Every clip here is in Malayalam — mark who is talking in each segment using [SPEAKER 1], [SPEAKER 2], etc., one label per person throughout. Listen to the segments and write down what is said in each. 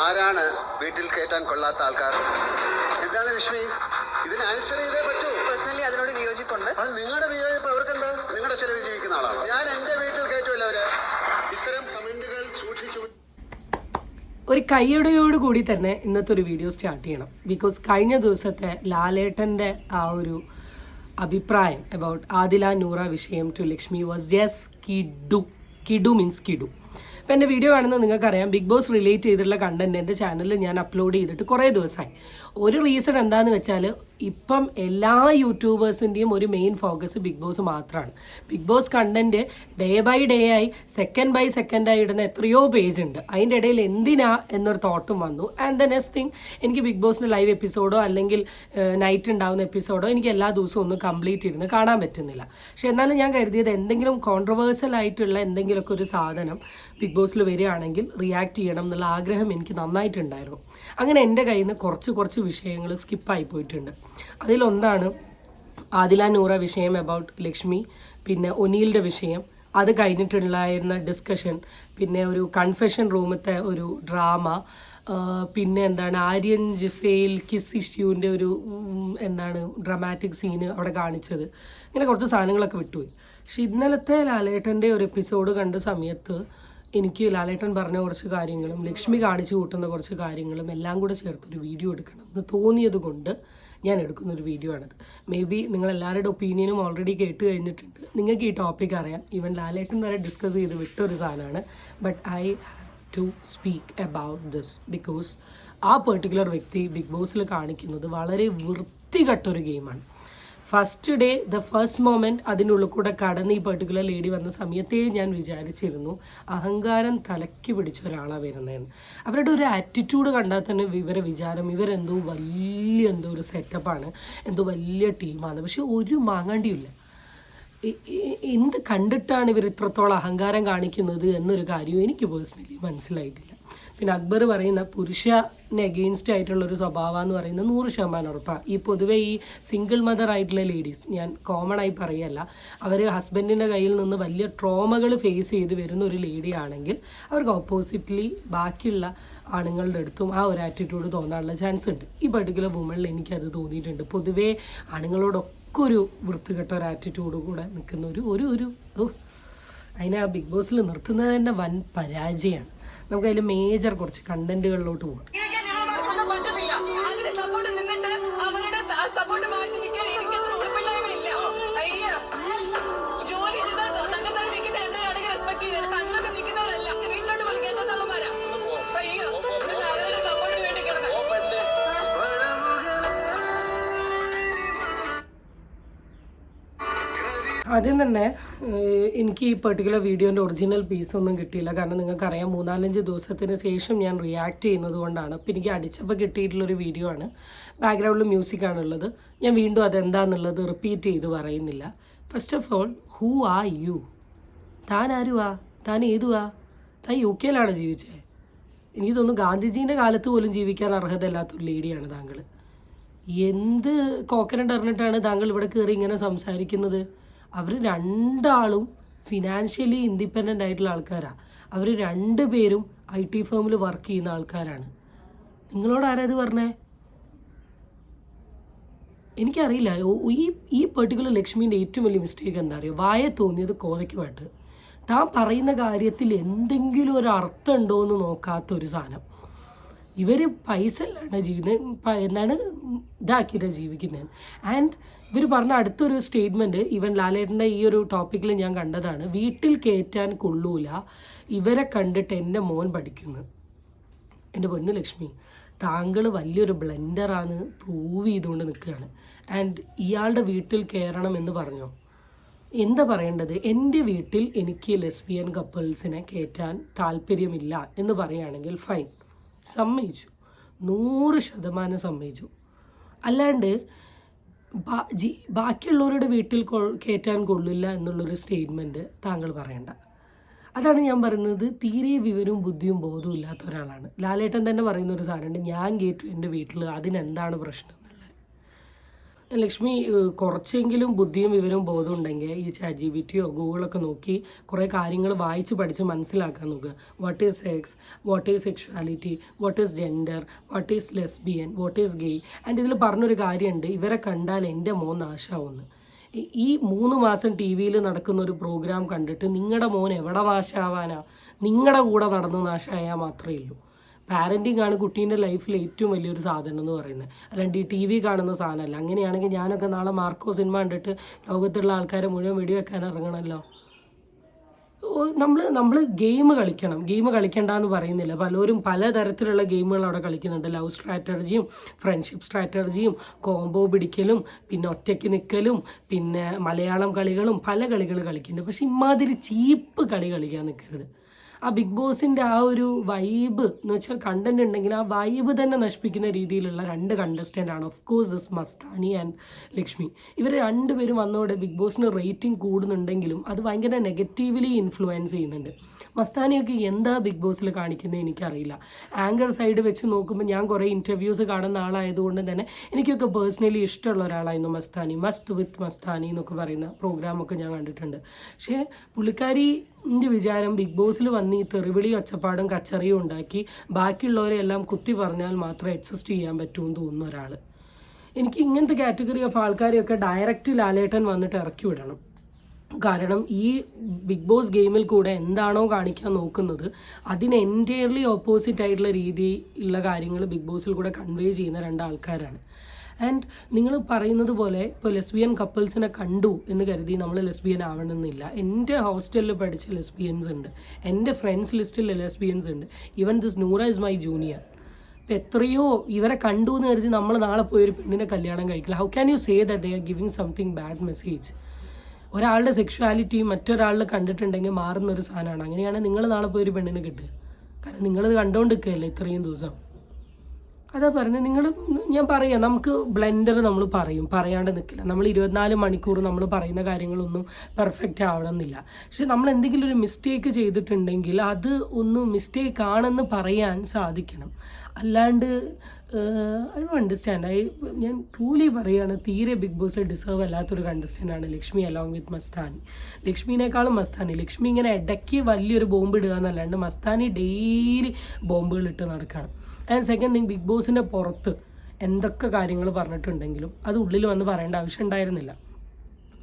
[SPEAKER 1] ആരാണ് വീട്ടിൽ കയറ്റാൻ കൊള്ളാത്ത ആൾക്കാർ? എന്താണ് ലക്ഷ്മി. ഇതിന് ആൻസർ ചെയ്തേ പറ്റൂ.
[SPEAKER 2] പേഴ്സണലി അതിനോട് വിയോജിപ്പുണ്ട്.
[SPEAKER 1] അത് നിങ്ങളുടെ വിയോജിപ്പ് അവർക്കെന്താ? നിങ്ങളുടെ ചെലവ് ജീവിക്കുന്ന ആളാണ്? ഞാൻ എന്റെ വീട്ടിൽ കയറ്റുമല്ലോ അവർ? ഇത്തരം കമന്റുകൾ സൂക്ഷിച്ചു
[SPEAKER 3] ഒരു കയ്യടയോട് കൂടി തന്നെ ഇന്നത്തെ ഒരു വീഡിയോ സ്റ്റാർട്ട് ചെയ്യണം. ബിക്കോസ് കഴിഞ്ഞ ദിവസത്തെ ലാലേട്ടന്റെ ആ ഒരു അഭിപ്രായം അബൌട്ട് ആദില നൂറ വിഷയം ടു ലക്ഷ്മി വാസ് ജസ്റ്റ് കിഡു കിഡു മീൻസ് കിഡു അപ്പോൾ എന്റെ വീഡിയോ കാണുന്നത് നിങ്ങൾക്കറിയാം. ബിഗ് ബോസ് റിലേറ്റ് ചെയ്തിട്ടുള്ള കണ്ടന്റ് എന്റെ ചാനലിൽ ഞാൻ അപ്ലോഡ് ചെയ്തിട്ട് കുറേ ദിവസമായി ഒരു റീസൺ എന്താണെന്ന് വെച്ചാൽ ഇപ്പം എല്ലാ യൂട്യൂബേഴ്സിന്റെയും ഒരു മെയിൻ ഫോക്കസ് ബിഗ് ബോസ് മാത്രമാണ് Bigg Boss content day by day ആയി സെക്കൻഡ് ബൈ സെക്കൻഡ് ആയി ഇടുന്ന എത്രയോ പേജ് ഉണ്ട്. അതിന്റെ ഇടയിൽ എന്തിനാ എന്നൊരു തോട്ടും വന്നു. ആൻഡ് ദ നെക്സ്റ്റ് തിങ് എനിക്ക് ബിഗ് ബോസിന്റെ ലൈവ് എപ്പിസോഡോ അല്ലെങ്കിൽ നൈറ്റ് ഉണ്ടാകുന്ന എപ്പിസോഡോ എനിക്ക് എല്ലാ ദിവസവും ഒന്നും കംപ്ലീറ്റ് ഇരുന്ന് കാണാൻ പറ്റുന്നില്ല. പക്ഷെ എന്നാലും ഞാൻ കരുതിയത് എന്തെങ്കിലും കോൺട്രവേഴ്സൽ ആയിട്ടുള്ള എന്തെങ്കിലുമൊക്കെ ഒരു സാധനം ബിഗ് ബോസിൽ വരികയാണെങ്കിൽ റിയാക്ട് ചെയ്യണം എന്നുള്ള ആഗ്രഹം എനിക്ക് നന്നായിട്ടുണ്ടായിരുന്നു. അങ്ങനെ എന്റെ കയ്യിൽ നിന്ന് കുറച്ച് കുറച്ച് വിഷയങ്ങൾ സ്കിപ്പായി പോയിട്ടുണ്ട്. അതിലൊന്നാണ് ആദില നൂറ വിഷയം അബൌട്ട് ലക്ഷ്മി പിന്നെ ഒനീലിന്റെ വിഷയം. അത് കഴിഞ്ഞിട്ടുണ്ടായിരുന്ന ഡിസ്കഷൻ പിന്നെ ഒരു കൺഫെഷൻ റൂമത്തെ ഒരു ഡ്രാമ പിന്നെ എന്താണ് ആര്യൻ ജിസയിൽ കിസ് ഇഷ്യൂവിന്റെ ഒരു എന്താണ് ഡ്രമാറ്റിക് സീന് അവിടെ കാണിച്ചത്. ഇങ്ങനെ കുറച്ച് സാധനങ്ങളൊക്കെ വിട്ടുപോയി. പക്ഷെ ഇന്നലത്തെ ലാലേട്ടന്റെ ഒരു എപ്പിസോഡ് കണ്ട സമയത്ത് എനിക്ക് ലാലേട്ടൻ പറഞ്ഞ കുറച്ച് കാര്യങ്ങളും ലക്ഷ്മി കാണിച്ചു കൂട്ടുന്ന കുറച്ച് കാര്യങ്ങളും എല്ലാം കൂടെ ചേർത്തൊരു വീഡിയോ എടുക്കണം എന്ന് തോന്നിയത് കൊണ്ട് ഞാൻ എടുക്കുന്ന ഒരു വീഡിയോ ആണത്. മേ ബി നിങ്ങളെല്ലാവരുടെ ഒപ്പീനിയനും ഓൾറെഡി കേട്ട് കഴിഞ്ഞിട്ടുണ്ട്. നിങ്ങൾക്ക് ഈ ടോപ്പിക് അറിയാം. ഈവൻ ലാലേട്ടൻ വരെ ഡിസ്കസ് ചെയ്ത് വിട്ടൊരു സാധനമാണ്. But I to speak about this because ആ പെർട്ടിക്കുലർ വ്യക്തി ബിഗ് ബോസിൽ കാണിക്കുന്നത് വളരെ വൃത്തികെട്ടൊരു ഗെയിമാണ് first day the first moment അതിനുള്ളിൽ കൂടെ കടന്ന് ഈ പെർട്ടിക്കുലർ ലേഡി വന്ന സമയത്തേ ഞാൻ വിചാരിച്ചിരുന്നു അഹങ്കാരം തലയ്ക്ക് പിടിച്ച ഒരാളാണ് വരുന്നതെന്ന്. അവരുടെ ഒരു ആറ്റിറ്റ്യൂഡ് കണ്ടാൽ തന്നെ ഇവരെ വിചാരം ഇവരെന്തോ വലിയ എന്തോ ഒരു സെറ്റപ്പാണ് എന്തോ വലിയ ടീമാണ് പക്ഷെ ഒരു മാങ്ങാണ്ടിയില്ല എന്ത് കണ്ടിട്ടാണ് ഇവർ ഇത്രത്തോളം അഹങ്കാരം കാണിക്കുന്നത് എന്നൊരു കാര്യവും എനിക്ക് പേഴ്സണലി മനസ്സിലായിട്ടില്ല. പിന്നെ അക്ബർ പറയുന്ന പുരുഷന് അഗെയിൻസ്റ്റ് ആയിട്ടുള്ള ഒരു സ്വഭാവം എന്ന് പറയുന്നത് നൂറ് ശതമാനം ഉറപ്പാണ് ഈ പൊതുവേ ഈ സിംഗിൾ മദർ ആയിട്ടുള്ള ലേഡീസ് ഞാൻ കോമൺ ആയി പറയല്ല അവർ ഹസ്ബൻഡിന്റെ കയ്യിൽ നിന്ന് വലിയ ട്രോമകൾ ഫേസ് ചെയ്ത് വരുന്ന ഒരു ലേഡി ആണെങ്കിൽ അവർക്ക് ഓപ്പോസിറ്റ്ലി ബാക്കിയുള്ള ആണുങ്ങളുടെ അടുത്തും ആ ഒരു ആറ്റിറ്റ്യൂഡ് തോന്നാനുള്ള ചാൻസ് ഉണ്ട്. ഈ പർട്ടിക്കുലർ വുമണിൽ എനിക്കത് തോന്നിയിട്ടുണ്ട്. പൊതുവേ ആണുങ്ങളോടൊക്കെ ഒരു വൃത്തികെട്ട ഒരു ആറ്റിറ്റ്യൂഡ് കൂടെ നിൽക്കുന്ന ഒരു ഒരു ഒരു അതിനെ ആ ബിഗ് ബോസിൽ നിർത്തുന്നത് തന്നെ വൻ പരാജയമാണ്. നമുക്ക് അതിൽ മേജർ കുറച്ച് കണ്ടന്റുകളിലോട്ട് പോകാം ആദ്യം തന്നെ എനിക്ക് ഈ പെർട്ടിക്കുലർ വീഡിയോന്റെ ഒറിജിനൽ പീസ് ഒന്നും കിട്ടിയില്ല. കാരണം നിങ്ങൾക്കറിയാം മൂന്നാലഞ്ച് ദിവസത്തിന് ശേഷം ഞാൻ റിയാക്ട് ചെയ്യുന്നത് കൊണ്ടാണ്. അപ്പോൾ എനിക്ക് അടിച്ചപ്പോൾ കിട്ടിയിട്ടുള്ളൊരു വീഡിയോ ആണ്. ബാക്ക്ഗ്രൗണ്ടിൽ മ്യൂസിക് മ്യൂസിക്കാണുള്ളത് ഞാൻ വീണ്ടും അതെന്താണെന്നുള്ളത് റിപ്പീറ്റ് ചെയ്ത് പറയുന്നില്ല. First of all who are you താൻ ആരുവാ താൻ ഏതുവാ താൻ യു കെയിലാണ് ജീവിച്ചത് എനിക്ക് തോന്നുന്നു ഗാന്ധിജീന്റെ കാലത്ത് പോലും ജീവിക്കാൻ അർഹതയില്ലാത്തൊരു ലേഡിയാണ് താങ്കൾ എന്ത് കോക്കനട്ട് അറിഞ്ഞിട്ടാണ് താങ്കൾ ഇവിടെ കയറി ഇങ്ങനെ സംസാരിക്കുന്നത്? അവർ രണ്ടാളും ഫിനാൻഷ്യലി ഇൻഡിപെൻഡന്റ് ആയിട്ടുള്ള ആൾക്കാരാണ് അവർ രണ്ട് പേരും ഐ ടി ഫേമിൽ വർക്ക് ചെയ്യുന്ന ആൾക്കാരാണ്. നിങ്ങളോട് ആരാ ഇത് പറഞ്ഞേ? എനിക്കറിയില്ല. ഈ ഈ പെർട്ടിക്കുലർ ലക്ഷ്മീന്റെ ഏറ്റവും വലിയ മിസ്റ്റേക്ക് എന്താ പറയുക വായ തോന്നിയത് കോതയ്ക്ക് പാട്ട്. താൻ പറയുന്ന കാര്യത്തിൽ എന്തെങ്കിലും ഒരു അർത്ഥം ഉണ്ടോ എന്ന് നോക്കാത്ത ഒരു സാധനം. ഇവർ പൈസ അല്ലാണ്ട് ജീവിക്കുന്നത് എന്നാണ് ഇതാക്കിയിട്ട് ജീവിക്കുന്നത്. ആൻഡ് ഇവർ പറഞ്ഞ അടുത്തൊരു സ്റ്റേറ്റ്മെന്റ് ഇവൻ ലാലേട്ടന്റെ ഈ ഒരു ടോപ്പിക്കിൽ ഞാൻ കണ്ടതാണ്. വീട്ടിൽ കയറ്റാൻ കൊള്ളൂല. ഇവരെ കണ്ടിട്ട് എന്റെ മോൻ പഠിക്കുന്നു. എന്റെ പൊന്നു ലക്ഷ്മി താങ്കൾ വലിയൊരു ബ്ലെൻഡറാണ് പ്രൂവ് ചെയ്തുകൊണ്ട് നിൽക്കുകയാണ്. ആൻഡ് ഇയാളുടെ വീട്ടിൽ കയറണം എന്ന് പറഞ്ഞോ? എന്താ പറയേണ്ടത്? എന്റെ വീട്ടിൽ എനിക്ക് ലെസ്ബിയൻ കപ്പിൾസിനെ കയറ്റാൻ താല്പര്യമില്ല എന്ന് പറയുകയാണെങ്കിൽ ഫൈൻ സമ്മതിച്ചു. നൂറ് ശതമാനം സമ്മതിച്ചു. അല്ലാണ്ട് ബാ- ജി- ബാക്കിയുള്ളവരുടെ വീട്ടിൽ കൊ- കയറ്റാൻ കൊള്ളില്ല എന്നുള്ളൊരു സ്റ്റേറ്റ്മെന്റ് താങ്കൾ പറയണ്ട. അതാണ് ഞാൻ പറയുന്നത്. തീരെ വിവരവും ബുദ്ധിയും ബോധവും ഇല്ലാത്ത ഒരാളാണ്. ലാലേട്ടൻ തന്നെ പറയുന്ന ഒരു സാധനമുണ്ട്. ഞാൻ കയറ്റു എന്റെ വീട്ടിൽ. അതിനെന്താണ് പ്രശ്നം? ലക്ഷ്മി കുറച്ചെങ്കിലും ബുദ്ധിയും വിവരവും ബോധം ഉണ്ടെങ്കിൽ ഈ ചാറ്റ് ജി ബി ടിയോ ഗൂഗിളൊക്കെ നോക്കി കുറേ കാര്യങ്ങൾ വായിച്ച് പഠിച്ച് മനസ്സിലാക്കാൻ നോക്കുക what is sex what is sexuality what is gender what is lesbian what is gay and ഇതിൽ പറഞ്ഞൊരു കാര്യമുണ്ട് ഇവരെ കണ്ടാൽ എന്റെ മോൻ നാശാവുമെന്ന് ഈ- മൂന്ന് മാസം ടി വിയിൽ നടക്കുന്ന ഒരു പ്രോഗ്രാം കണ്ടിട്ട് നിങ്ങളുടെ മോൻ എവിടെ നാശാവാനാ? നിങ്ങളുടെ കൂടെ നടന്ന് നാശമായാൽ മാത്രമേ ഉള്ളൂ. പാരന്റിങ് ആണ് കുട്ടീന്റെ ലൈഫിൽ ഏറ്റവും വലിയൊരു സാധനം എന്ന് പറയുന്നത്. അല്ലാണ്ട് ഈ ടി വി കാണുന്ന സാധനമല്ല. അങ്ങനെയാണെങ്കിൽ ഞാനൊക്കെ നാളെ മാർക്കോ സിനിമ കണ്ടിട്ട് ലോകത്തുള്ള ആൾക്കാരെ മുഴുവൻ വെടിവെക്കാൻ ഇറങ്ങണമല്ലോ? നമ്മൾ നമ്മൾ ഗെയിം കളിക്കണം. ഗെയിം കളിക്കണ്ടെന്ന് പറയുന്നില്ല. പലരും പലതരത്തിലുള്ള ഗെയിമുകൾ അവിടെ കളിക്കുന്നുണ്ട്. ലവ് സ്ട്രാറ്റജിയും ഫ്രണ്ട്ഷിപ്പ് സ്ട്രാറ്റജിയും കോംബോ പിടിക്കലും പിന്നെ ഒറ്റയ്ക്ക് നിൽക്കലും പിന്നെ മലയാളം കളികളും പല കളികൾ കളിക്കുന്നുണ്ട്. പക്ഷെ ഇമാതിരി ചീപ്പ് കളി കളിക്കാൻ നിൽക്കരുത് ആ ബിഗ് ബോസിന്റെ ആ ഒരു വൈബ് എന്ന് വെച്ചാൽ കണ്ടന്റ് ഉണ്ടെങ്കിൽ ആ വൈബ് തന്നെ നശിപ്പിക്കുന്ന രീതിയിലുള്ള രണ്ട് കണ്ടസ്റ്റന്റ് ആണ്. Of course is Mastani and Lakshmi ഇവർ രണ്ടുപേരും വന്നതോടെ ബിഗ് ബോസിന് റേറ്റിംഗ് കൂടുന്നുണ്ടെങ്കിലും അത് ഭയങ്കര നെഗറ്റീവ്ലി ഇൻഫ്ലുവൻസ് ചെയ്യുന്നുണ്ട്. മസ്താനിയൊക്കെ എന്താ ബിഗ് ബോസിൽ കാണിക്കുന്നത് എനിക്കറിയില്ല. ആങ്കർ സൈഡ് വെച്ച് നോക്കുമ്പോൾ ഞാൻ കുറേ ഇന്റർവ്യൂസ് കാണുന്ന ആളായതുകൊണ്ട് തന്നെ എനിക്കൊക്കെ പേഴ്സണലി ഇഷ്ടമുള്ള ഒരാളായിരുന്നു മസ്താനി മസ്ത് വിത്ത് മസ്താനി എന്നൊക്കെ പറയുന്ന പ്രോഗ്രാമൊക്കെ ഞാൻ കണ്ടിട്ടുണ്ട്. പക്ഷേ പുള്ളിക്കാരിന്റെ വിചാരം ബിഗ് ബോസിൽ വന്ന് ഈ തെറിവിളി ഒച്ചപ്പാടും കച്ചറിയും ഉണ്ടാക്കി ബാക്കിയുള്ളവരെല്ലാം കുത്തി പറഞ്ഞാൽ മാത്രമേ അഡ്ജസ്റ്റ് ചെയ്യാൻ പറ്റുമെന്ന് തോന്നുന്ന ഒരാൾ എനിക്ക് ഇങ്ങനത്തെ കാറ്റഗറി ഓഫ് ആൾക്കാരെയൊക്കെ ഡയറക്റ്റ് ലാലേട്ടൻ വന്നിട്ട് ഇറക്കി വിടണം. കാരണം ഈ ബിഗ് ബോസ് ഗെയിമിൽ കൂടെ എന്താണോ കാണിക്കാൻ നോക്കുന്നത് അതിന് എന്റയർലി ഓപ്പോസിറ്റ് ആയിട്ടുള്ള രീതിയിലുള്ള കാര്യങ്ങൾ ബിഗ് ബോസിൽ കൂടെ കൺവേ ചെയ്യുന്ന രണ്ട് ആൾക്കാരാണ്. ആൻഡ് നിങ്ങൾ പറയുന്നത് പോലെ ഇപ്പോൾ ലെസ്ബിയൻ കപ്പിൾസിനെ കണ്ടു എന്ന് കരുതി നമ്മൾ ലെസ്ബിയൻ ആവണമെന്നില്ല. എന്റെ ഹോസ്റ്റലിൽ പഠിച്ച ലെസ്ബിയൻസ് ഉണ്ട്. എന്റെ ഫ്രണ്ട്സ് ലിസ്റ്റിൽ ലെസ്ബിയൻസ് ഉണ്ട്. Even this Noora is my junior ഇപ്പം എത്രയോ ഇവരെ കണ്ടു എന്ന് കരുതി നമ്മൾ നാളെ പോയി ഒരു പെണ്ണിനെ കല്യാണം കഴിക്കില്ല. How can you say that they are giving something bad message ഒരാളുടെ സെക്ഷുവാലിറ്റി മറ്റൊരാളിൽ കണ്ടിട്ടുണ്ടെങ്കിൽ മാറുന്ന ഒരു സാധനമാണ്. അങ്ങനെയാണെങ്കിൽ നിങ്ങൾ നാളെ പോയി ഒരു പെണ്ണിനെ കിട്ടുക. കാരണം നിങ്ങളത് കണ്ടുകൊണ്ട് നിൽക്കുകയല്ലേ ഇത്രയും ദിവസം. അതാ പറഞ്ഞത് നിങ്ങൾ ഞാൻ പറയാം നമുക്ക് ബ്ലെൻഡർ നമ്മൾ പറയും പറയാണ്ട് നിൽക്കില്ല നമ്മൾ ഇരുപത്തിനാല് മണിക്കൂർ നമ്മൾ പറയുന്ന കാര്യങ്ങളൊന്നും പെർഫെക്റ്റ് ആവണമെന്നില്ല. പക്ഷെ നമ്മൾ എന്തെങ്കിലും ഒരു മിസ്റ്റേക്ക് ചെയ്തിട്ടുണ്ടെങ്കിൽ അത് ഒന്ന് മിസ്റ്റേക്ക് ആണെന്ന് പറയാൻ സാധിക്കണം. അല്ലാണ്ട് ഐ ഡോ അണ്ടർസ്റ്റാൻഡ് ഐ ഞാൻ ട്രൂലി പറയുകയാണ് തീരെ ബിഗ് ബോസിൽ ഡിസേർവ് അല്ലാത്തൊരു കണ്ടസ്റ്റന്റാണ് ലക്ഷ്മി അലോങ് വിത്ത് മസ്താനി. ലക്ഷ്മിനേക്കാളും മസ്താനി. ലക്ഷ്മി ഇങ്ങനെ ഇടയ്ക്ക് വലിയൊരു ബോംബ് ഇടുക എന്നല്ലാണ്ട് മസ്താനി ഡെയിലി ബോംബുകൾ ഇട്ട് നടക്കുകയാണ് ആൻഡ് സെക്കൻഡ് തിങ് ബിഗ് ബോസിന്റെ പുറത്ത് എന്തൊക്കെ കാര്യങ്ങൾ പറഞ്ഞിട്ടുണ്ടെങ്കിലും അത് ഉള്ളിൽ വന്ന് പറയേണ്ട ആവശ്യം ഉണ്ടായിരുന്നില്ല.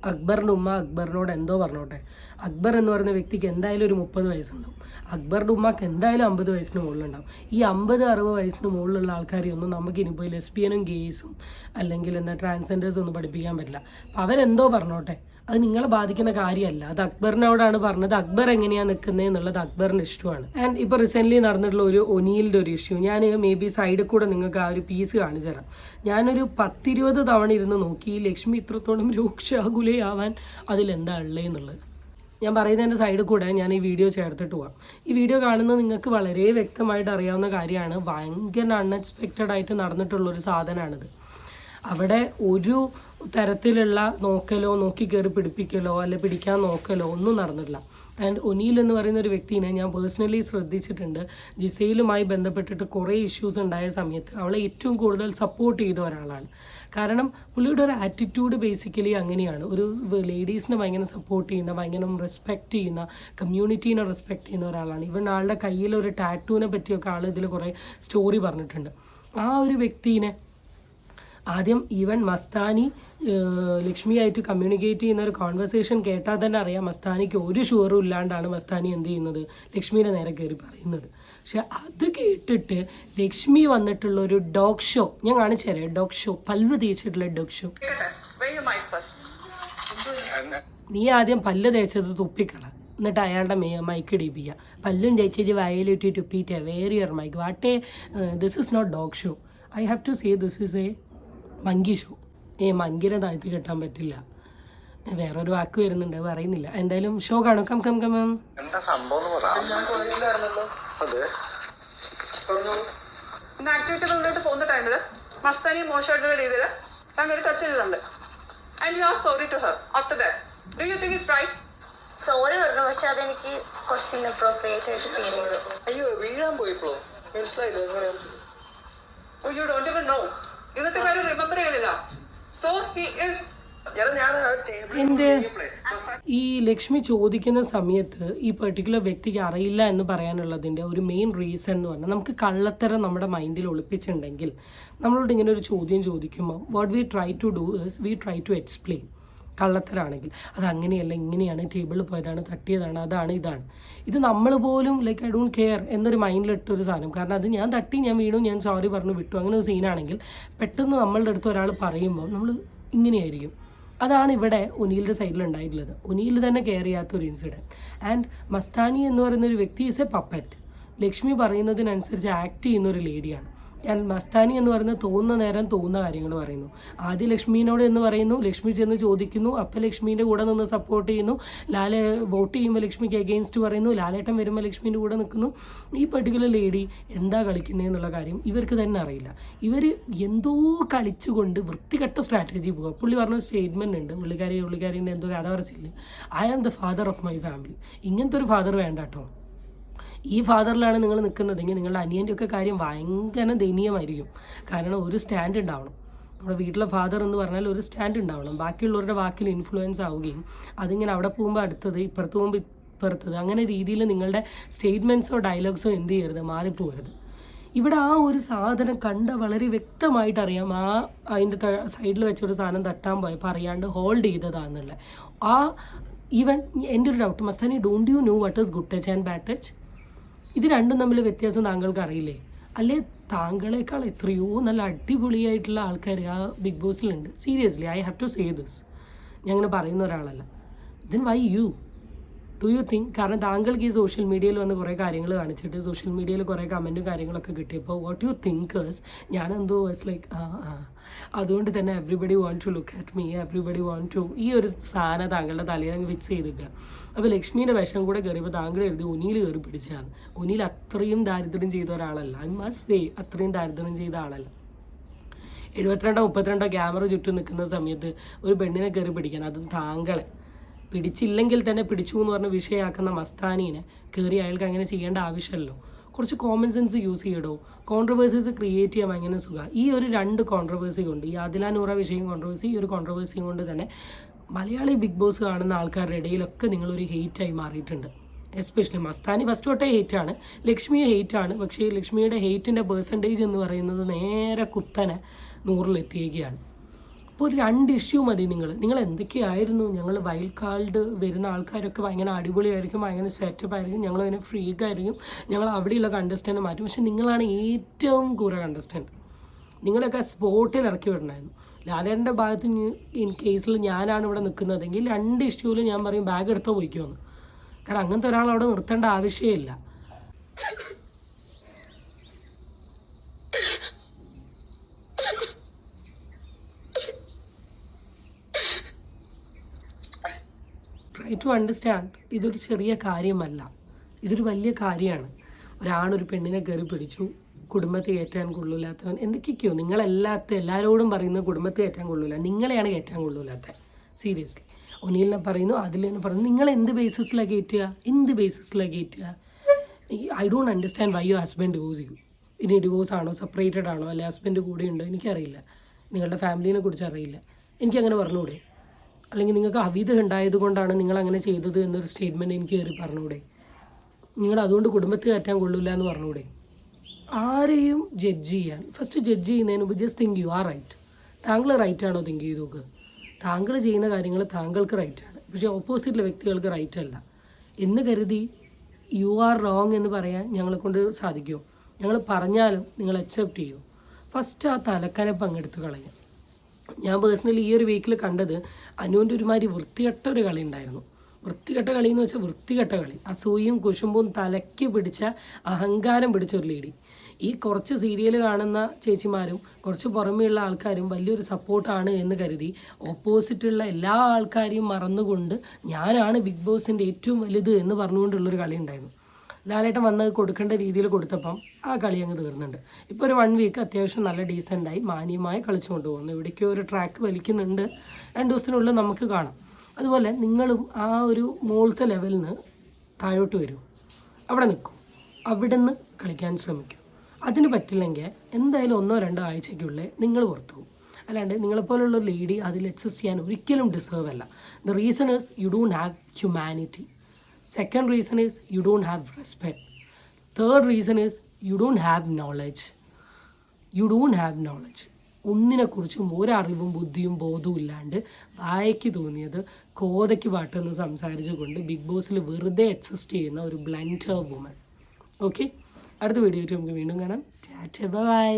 [SPEAKER 3] അക്ബറിന്റെ ഉമ്മ അക്ബറിനോട് എന്തോ പറഞ്ഞോട്ടെ. അക്ബർ എന്ന് പറയുന്ന വ്യക്തിക്ക് എന്തായാലും ഒരു മുപ്പത് വയസ്സുണ്ടാവും. അക്ബറിന്റെ ഉമ്മക്ക് എന്തായാലും അമ്പത് വയസ്സിന് മുകളിലുണ്ടാവും. ഈ അമ്പത് അറുപത് വയസ്സിന് മുകളിലുള്ള ആൾക്കാരെയൊന്നും നമുക്ക് ഇനി പോയി ലെസ്ബിയനും ഗെയ്സും അല്ലെങ്കിൽ എന്താ ട്രാൻസ്ജെൻഡേഴ്സും ഒന്നും പഠിപ്പിക്കാൻ പറ്റില്ല. അപ്പം അവരെന്തോ പറഞ്ഞോട്ടെ. അത് നിങ്ങളെ ബാധിക്കുന്ന കാര്യമല്ല. അത് അക്ബറിനോടാണ് പറഞ്ഞത്. അക്ബർ എങ്ങനെയാണ് നിൽക്കുന്നത് എന്നുള്ളത് അക്ബറിന് ഇഷ്ടമാണ്. ആൻഡ് ഇപ്പോൾ റീസെന്റ്ലി നടന്നിട്ടുള്ള ഒരു ഒനിയിലിന്റെ ഒരു ഇഷ്യൂ ഞാൻ മേ ബി സൈഡിൽ കൂടെ നിങ്ങൾക്ക് ആ ഒരു പീസ് കാണിച്ചു തരാം. ഞാനൊരു പത്തിരുപത് തവണ ഇരുന്ന് നോക്കി ലക്ഷ്മി ഇത്രത്തോളം രൂക്ഷാകുലയാവാൻ അതിലെന്താ ഉള്ളതെന്നുള്ളത് ഞാൻ പറയുന്നതിന്റെ സൈഡിൽ കൂടെ ഞാൻ ഈ വീഡിയോ ചേർത്തിട്ട് പോവാം. ഈ വീഡിയോ കാണുന്നത് നിങ്ങൾക്ക് വളരെ വ്യക്തമായിട്ട് അറിയാവുന്ന കാര്യമാണ്. ഭയങ്കര അൺഎക്സ്പെക്റ്റഡ് ആയിട്ട് നടന്നിട്ടുള്ളൊരു സാധനമാണിത്. അവിടെ ഒരു തരത്തിലുള്ള നോക്കലോ നോക്കി കയറി പിടിപ്പിക്കലോ അല്ലെ പിടിക്കാൻ നോക്കലോ ഒന്നും നടന്നിട്ടില്ല. ആൻഡ് ഒനീൽ എന്ന് പറയുന്ന ഒരു വ്യക്തിനെ ഞാൻ പേഴ്സണലി ശ്രദ്ധിച്ചിട്ടുണ്ട്. ജിസയിലുമായി ബന്ധപ്പെട്ടിട്ട് കുറേ ഇഷ്യൂസ് ഉണ്ടായ സമയത്ത് അവളെ ഏറ്റവും കൂടുതൽ സപ്പോർട്ട് ചെയ്ത ഒരാളാണ്. കാരണം പുള്ളിയുടെ ഒരു ആറ്റിറ്റ്യൂഡ് ബേസിക്കലി അങ്ങനെയാണ്. ഒരു ലേഡീസിനെ ഭയങ്കര സപ്പോർട്ട് ചെയ്യുന്ന ഭയങ്കര റെസ്പെക്റ്റ് ചെയ്യുന്ന കമ്മ്യൂണിറ്റീനെ റെസ്പെക്റ്റ് ചെയ്യുന്ന ഒരാളാണ്. ഇവൻ ആളുടെ കയ്യിൽ ഒരു ടാറ്റൂവിനെ പറ്റിയൊക്കെ ആൾ ഇതിൽ കുറേ സ്റ്റോറി പറഞ്ഞിട്ടുണ്ട്. ആ ഒരു വ്യക്തിനെ ആദ്യം ഈവൻ മസ്താനി ലക്ഷ്മിയായിട്ട് കമ്മ്യൂണിക്കേറ്റ് ചെയ്യുന്ന ഒരു കോൺവെർസേഷൻ കേട്ടാൽ തന്നെ അറിയാം മസ്താനിക്ക് ഒരു ഷുവറും ഇല്ലാണ്ടാണ് മസ്താനി എന്ത് ചെയ്യുന്നത്. ലക്ഷ്മിയുടെ നേരെ കയറി പറയുന്നത്. പക്ഷെ അത് കേട്ടിട്ട് ലക്ഷ്മി വന്നിട്ടുള്ള ഒരു ഡോഗ് ഷോ ഞാൻ കാണിച്ചു തരാം ഡോഗ് ഷോ പല്ല് തേച്ചിട്ടുള്ള ഡോഗ് ഷോ. നീ ആദ്യം പല്ല് തേച്ചത് തുപ്പിക്കള എന്നിട്ട് അയാളുടെ മേ മൈക്ക് ഇടിപ്പിക്കുക പല്ലും തേച്ചിട്ട് വയലിട്ട് തുപ്പിയിട്ട് വേറിയർ mic വാട്ടേ this is not dog show I have to say this is a monkey show. A മങ്കിനെ താഴ്ത്തി കെട്ടാൻ പറ്റില്ല. വേറൊരു വാക്ക് വരുന്നുണ്ട് പറയുന്നില്ല. എന്തായാലും ഷോ കാണും. Come come come.
[SPEAKER 4] എന്താ സംഭവം
[SPEAKER 2] ഇന്ന് ആക്ടിവിറ്റികളിലോട്ട് പോകുന്ന ടൈമിൽ മസ്താനി മോശമായിട്ടുള്ള രീതിയിൽ ടച്ച് ചെയ്തിട്ടുണ്ട് and you are sorry to her after that do you think it's right
[SPEAKER 5] sorry പറഞ്ഞു പക്ഷെ അതെനിക്ക് കുറച്ച് ഇൻഅപ്രോപ്രിയേറ്റ് ആയിട്ട് ഫീൽ ചെയ്തു.
[SPEAKER 1] അയ്യോ വീഴാൻ പോയപ്പോഴോ മനസ്സിലായില്ല
[SPEAKER 2] യു ഡോണ്ട് ഇവൻ നോ ഇന്നത്തെ കാര്യം റിമെമ്പർ ചെയ്തില്ല
[SPEAKER 4] സോ ഹി is.
[SPEAKER 3] എന്റെ ഈ ലക്ഷ്മി ചോദിക്കുന്ന സമയത്ത് ഈ പെർട്ടിക്കുലർ വ്യക്തിക്ക് അറിയില്ല എന്ന് പറയാനുള്ളതിന്റെ ഒരു മെയിൻ റീസൺ എന്ന് പറഞ്ഞാൽ നമുക്ക് കള്ളത്തരം നമ്മുടെ മൈൻഡിൽ ഒളിപ്പിച്ചിട്ടുണ്ടെങ്കിൽ നമ്മളോട് ഇങ്ങനെ ഒരു ചോദ്യം ചോദിക്കുമ്പോൾ what we try to do is we try to explain കള്ളത്തരാണെങ്കിൽ. അത് അങ്ങനെയല്ല ഇങ്ങനെയാണ് ടേബിളിൽ പോയതാണ് തട്ടിയതാണ് അതാണ് ഇതാണ്. ഇത് നമ്മൾ പോലും ലൈക്ക് ഐ ഡോണ്ട് കെയർ എന്നൊരു മൈൻഡിലിട്ടൊരു സാധനം. കാരണം അത് ഞാൻ തട്ടി ഞാൻ വീണു ഞാൻ സോറി പറഞ്ഞു വിട്ടു. അങ്ങനെ ഒരു സീനാണെങ്കിൽ പെട്ടെന്ന് നമ്മളുടെ അടുത്ത് ഒരാൾ പറയുമ്പോൾ നമ്മൾ ഇങ്ങനെയായിരിക്കും. അതാണ് ഇവിടെ ഒനിയിലിന്റെ സൈഡിൽ ഉണ്ടായിട്ടുള്ളത്. ഒനിയിൽ തന്നെ കെയർ ചെയ്യാത്ത ഒരു ഇൻസിഡന്റ് ആൻഡ് മസ്താനി എന്ന് പറയുന്ന ഒരു വ്യക്തി ഈസ് എ പപ്പറ്റ് ലക്ഷ്മി പറയുന്നതിനനുസരിച്ച് ആക്ട് ചെയ്യുന്ന ഒരു ലേഡിയാണ് ഞാൻ മസ്താനി എന്ന് പറയുന്നത് തോന്നുന്ന നേരം തോന്നുന്ന കാര്യങ്ങൾ പറയുന്നു. ആദ്യം ലക്ഷ്മീനോട് എന്ന് പറയുന്നു ലക്ഷ്മി ചെന്ന് ചോദിക്കുന്നു അപ്പം ലക്ഷ്മീന്റെ കൂടെ നിന്ന് സപ്പോർട്ട് ചെയ്യുന്നു ലാല വോട്ട് ചെയ്യുമ്പോൾ ലക്ഷ്മിക്ക് എഗെയിൻസ്റ്റ് പറയുന്നു ലാലേട്ടൻ വരുമ്പോൾ ലക്ഷ്മീന്റെ കൂടെ നിൽക്കുന്നു ഈ പെർട്ടിക്കുലർ ലേഡി എന്താ കളിക്കുന്നതെന്നുള്ള കാര്യം ഇവർക്ക് തന്നെ അറിയില്ല. ഇവർ എന്തോ കളിച്ചുകൊണ്ട് വൃത്തികെട്ട സ്ട്രാറ്റജി പോകുക പുള്ളി പറഞ്ഞ സ്റ്റേറ്റ്മെന്റ് ഉണ്ട് പുള്ളിക്കാരി പുള്ളിക്കാരിന്റെ എന്തോ കഥ പറച്ചില്ല I am the father of my family ഇങ്ങനത്തെ ഒരു ഫാദർ വേണ്ട കേട്ടോ. ഈ ഫാദറിലാണ് നിങ്ങൾ നിൽക്കുന്നതെങ്കിൽ നിങ്ങളുടെ അനിയന്റെ ഒക്കെ കാര്യം ഭയങ്കര ദയനീയമായിരിക്കും. കാരണം ഒരു സ്റ്റാൻഡ് ഉണ്ടാവണം. നമ്മുടെ വീട്ടിലെ ഫാദർ എന്ന് പറഞ്ഞാൽ ഒരു സ്റ്റാൻഡ് ഉണ്ടാവണം. ബാക്കിയുള്ളവരുടെ വാക്കിൽ ഇൻഫ്ലുവൻസ് ആവുകയും അതിങ്ങനെ അവിടെ പോകുമ്പോൾ അടുത്തത് ഇപ്പുറത്ത് പോകുമ്പോൾ ഇപ്പുറത്തത് അങ്ങനെ രീതിയിൽ നിങ്ങളുടെ സ്റ്റേറ്റ്മെന്റ്സോ ഡയലോഗ്സോ എന്ത് ചെയ്യരുത്? മാറിപ്പോകരുത് ഇവിടെ ആ ഒരു സാധനം കണ്ട വളരെ വ്യക്തമായിട്ട് അറിയാം. ആ അതിന്റെ സൈഡിൽ വെച്ചൊരു സാധനം തട്ടാൻ പോയപ്പോൾ അറിയാണ്ട് ഹോൾഡ് ചെയ്തതാണെന്നുള്ള ആ ഈവൻ എന്റെ ഒരു doubt Mastani don't you know what is good touch and bad touch ഇത് രണ്ടും തമ്മിൽ വ്യത്യാസം താങ്കൾക്ക് അറിയില്ലേ അല്ലേ? താങ്കളെക്കാൾ എത്രയോ നല്ല അടിപൊളിയായിട്ടുള്ള ആൾക്കാർ ആ Bigg ബോസിലുണ്ട് seriously I have to say this ഞാൻ അങ്ങനെ പറയുന്ന ഒരാളല്ല. Then why you do you think കാരണം താങ്കൾക്ക് ഈ സോഷ്യൽ മീഡിയയിൽ വന്ന് കുറേ കാര്യങ്ങൾ കാണിച്ചിട്ട് സോഷ്യൽ മീഡിയയിൽ കുറേ കമന്റും കാര്യങ്ങളൊക്കെ കിട്ടിയപ്പോൾ വാട്ട് യു തിങ്കേഴ്സ് ഞാനെന്തോ ഇറ്റ്സ് ലൈക്ക് ആ ആ. അതുകൊണ്ട് തന്നെ everybody want to look at me everybody want to ഈ ഒരു സാധനം താങ്കളുടെ തലയിൽ അങ്ങ് ഫിക്സ് ചെയ്തിരിക്കുക. അപ്പോൾ ലക്ഷ്മീന്റെ വിഷം കൂടെ കയറിയപ്പോൾ താങ്കൾ എഴുതി ഉനിയിൽ കയറി പിടിച്ചതാണ്. ഉനിയിൽ അത്രയും ദാരിദ്ര്യം ചെയ്ത ഒരാളല്ല. ഐ മസ്റ്റ് സേ അത്രയും ദാരിദ്ര്യം ചെയ്ത ആളല്ല. എഴുപത്തിരണ്ടോ മുപ്പത്തിരണ്ടോ ക്യാമറ ചുറ്റും നിൽക്കുന്ന സമയത്ത് ഒരു പെണ്ണിനെ കയറി പിടിക്കാൻ അതും താങ്കളെ. പിടിച്ചില്ലെങ്കിൽ തന്നെ പിടിച്ചു എന്ന് പറഞ്ഞ വിഷയമാക്കുന്ന മസ്താനീനെ കയറി അയാൾക്ക് അങ്ങനെ ചെയ്യേണ്ട ആവശ്യമല്ലോ. കുറച്ച് കോമൺ സെൻസ് യൂസ് ചെയ്യടോ. കോൺട്രവേഴ്സീസ് ക്രിയേറ്റ് ചെയ്യാൻ ഭയങ്കര സുഖമാണ് ഈ ഒരു രണ്ട് കോൺട്രവേഴ്സി കൊണ്ട് ഈ അതിലാനൂറ വിഷയം കോൺട്രവേഴ്സി ഈ ഒരു കോൺട്രവേഴ്സിയും കൊണ്ട് തന്നെ മലയാളി ബിഗ് ബോസ് കാണുന്ന ആൾക്കാരുടെ ഇടയിലൊക്കെ നിങ്ങളൊരു ഹെയ്റ്റായി മാറിയിട്ടുണ്ട്. എസ്പെഷ്യലി മസ്താനി ഫസ്റ്റ് തൊട്ടേ ഹെയ്റ്റാണ് ലക്ഷ്മിയെ ഹെയ്റ്റാണ് പക്ഷേ ലക്ഷ്മിയുടെ ഹെയ്റ്റിന്റെ പേഴ്സന്റേജ് എന്ന് പറയുന്നത് നേരെ കുത്തനെ നൂറിലെത്തിയിരിക്കുകയാണ്. അപ്പോൾ ഒരു രണ്ട് ഇഷ്യൂ മതി നിങ്ങൾ നിങ്ങൾ എന്തൊക്കെയായിരുന്നു? ഞങ്ങൾ വൈൽഡ് കാർഡ് വരുന്ന ആൾക്കാരൊക്കെ ഭയങ്കര അടിപൊളിയായിരിക്കും ഭയങ്കര സെറ്റപ്പ് ആയിരിക്കും ഞങ്ങൾ അതിനെ ഫ്രീക്ക് ആയിരിക്കും ഞങ്ങൾ അവിടെയുള്ള കണ്ടസ്റ്റന്റ് മാറ്റും പക്ഷേ നിങ്ങളാണ് ഏറ്റവും കൂടുതൽ കണ്ടസ്റ്റന്റ് നിങ്ങളൊക്കെ സ്പോട്ടിൽ ഇറക്കി വിടണമായിരുന്നു ലാലേട്ടന്റെ ഭാഗത്ത് ഇൻ കേസിൽ ഞാനാണ് ഇവിടെ നിൽക്കുന്നതെങ്കിൽ രണ്ട് ഇഷ്യൂവിൽ ഞാൻ പറയും ബാഗ് എടുത്തോ പോയിക്കോന്ന്. കാരണം അങ്ങനത്തെ ഒരാൾ അവിടെ നിർത്തേണ്ട ആവശ്യമില്ല. ട്രൈ ടു അണ്ടർസ്റ്റാൻഡ് ഇതൊരു ചെറിയ കാര്യമല്ല. ഇതൊരു വലിയ കാര്യമാണ്. ഒരാണൊരു പെണ്ണിനെ കയറി പിടിച്ചു. കുടുംബത്തെ കയറ്റാൻ കൊള്ളൂലാത്തവൻ. എന്തൊക്കെയൊക്കെയോ നിങ്ങളെല്ലാത്ത എല്ലാവരോടും പറയുന്നത് കുടുംബത്തെ കയറ്റാൻ കൊള്ളൂല. നിങ്ങളെയാണ് കയറ്റാൻ കൊള്ളൂലാത്ത സീരിയസ്ലി ഒനിയിലെ പറയുന്നു അതിൽ തന്നെ പറയുന്നു നിങ്ങൾ എന്ത് ബേസിസിലാണ് കയറ്റുക എന്ത് ബേസിസിലാണ് കയറ്റുക I don't understand why you husband divorce ചെയ്യും ഇനി ഡിവോഴ്സ് ആണോ സെപ്പറേറ്റഡ് ആണോ അല്ലെ ഹസ്ബൻഡ് കൂടെ ഉണ്ടോ എനിക്കറിയില്ല. നിങ്ങളുടെ ഫാമിലിനെ കുറിച്ച് അറിയില്ല. എനിക്കങ്ങനെ പറഞ്ഞുകൂടെ അല്ലെങ്കിൽ നിങ്ങൾക്ക് അവിധ ഉണ്ടായത് കൊണ്ടാണ് നിങ്ങൾ അങ്ങനെ ചെയ്തത് എന്നൊരു സ്റ്റേറ്റ്മെന്റ് എനിക്ക് കയറി പറഞ്ഞുകൂടെ നിങ്ങൾ അതുകൊണ്ട് കുടുംബത്തെ കയറ്റാൻ കൊള്ളില്ല എന്ന് പറഞ്ഞുകൂടെ ആരെയും ജഡ്ജ് ചെയ്യാൻ ഫസ്റ്റ് ജഡ്ജ് ചെയ്യുന്നതിന് മുമ്പ് just think you are right താങ്കൾ റൈറ്റ് ആണോ തിങ്ക് ചെയ്ത് നോക്ക്. താങ്കൾ ചെയ്യുന്ന കാര്യങ്ങൾ താങ്കൾക്ക് റൈറ്റ് ആണ്. പക്ഷേ ഓപ്പോസിറ്റിലെ വ്യക്തികൾക്ക് റൈറ്റ് അല്ല. എന്ന് കരുതി യു ആർ റോങ് എന്ന് പറയാൻ ഞങ്ങളെ കൊണ്ട് സാധിക്കുമോ ഞങ്ങൾ പറഞ്ഞാലും നിങ്ങൾ അക്സെപ്റ്റ് ചെയ്യുമോ ഫസ്റ്റ് ആ തലക്കനെ പങ്കെടുത്ത് കളയാം. ഞാൻ പേഴ്സണലി ഈ ഒരു വീക്കിൽ കണ്ടത് അനുവിന്റെ ഒരുമാതിരി വൃത്തികെട്ട ഒരു കളി ഉണ്ടായിരുന്നു. വൃത്തികെട്ട കളി എന്ന് വെച്ചാൽ വൃത്തികെട്ട കളി. അസൂയും കുശുമ്പും തലയ്ക്ക് പിടിച്ച അഹങ്കാരം പിടിച്ച ഒരു ലേഡി ഈ കുറച്ച് സീരിയൽ കാണുന്ന ചേച്ചിമാരും കുറച്ച് പുറമെയുള്ള ആൾക്കാരും വലിയൊരു സപ്പോർട്ടാണ് എന്ന് കരുതി. ഓപ്പോസിറ്റുള്ള എല്ലാ ആൾക്കാരെയും മറന്നുകൊണ്ട് ഞാനാണ് ബിഗ് ബോസിന്റെ ഏറ്റവും വലുത് എന്ന് പറഞ്ഞുകൊണ്ടുള്ളൊരു കളി ഉണ്ടായിരുന്നു. ലാലേട്ടൻ വന്ന് കൊടുക്കേണ്ട രീതിയിൽ കൊടുത്തപ്പം ആ കളി അങ്ങ് തീർന്നുണ്ട് ഇപ്പോൾ ഒരു വൺ വീക്ക് അത്യാവശ്യം നല്ല ഡീസന്റായി മാന്യമായി കളിച്ചു കൊണ്ടുപോകുന്നു ഇവിടേക്കോ ഒരു ട്രാക്ക് വലിക്കുന്നുണ്ട്. രണ്ട് ദിവസത്തിനുള്ളിൽ നമുക്ക് കാണാം. അതുപോലെ നിങ്ങളും ആ ഒരു മുകളിലത്തെ ലെവലിൽ നിന്ന് താഴോട്ട് വരും. അവിടെ നിൽക്കും. അവിടെ നിന്ന് കളിക്കാൻ ശ്രമിക്കും. അതിന് പറ്റില്ലെങ്കിൽ എന്തായാലും ഒന്നോ രണ്ടോ ആഴ്ചയ്ക്കുള്ളിൽ നിങ്ങൾ പുറത്തു പോകും. അല്ലാണ്ട് നിങ്ങളെപ്പോലുള്ള ലേഡി അതിൽ എക്സിസ്റ്റ് ചെയ്യാൻ ഒരിക്കലും ഡിസേർവ് അല്ല. The reason is you don't have humanity second reason is you don't have respect third reason is you don't have knowledge you don't have knowledge ഒന്നിനെക്കുറിച്ചും ഒരറിവും ബുദ്ധിയും ബോധവും ഇല്ലാണ്ട് വായയ്ക്ക് തോന്നിയത് കോതയ്ക്ക് പാട്ടെന്ന് സംസാരിച്ചുകൊണ്ട് ബിഗ് ബോസിൽ വെറുതെ എക്സിസ്റ്റ് ചെയ്യുന്ന ഒരു ബ്ലന്റർ വുമൻ ഓക്കെ അടുത്ത വീഡിയോ നമുക്ക് വീണ്ടും കാണാം. Tata bye.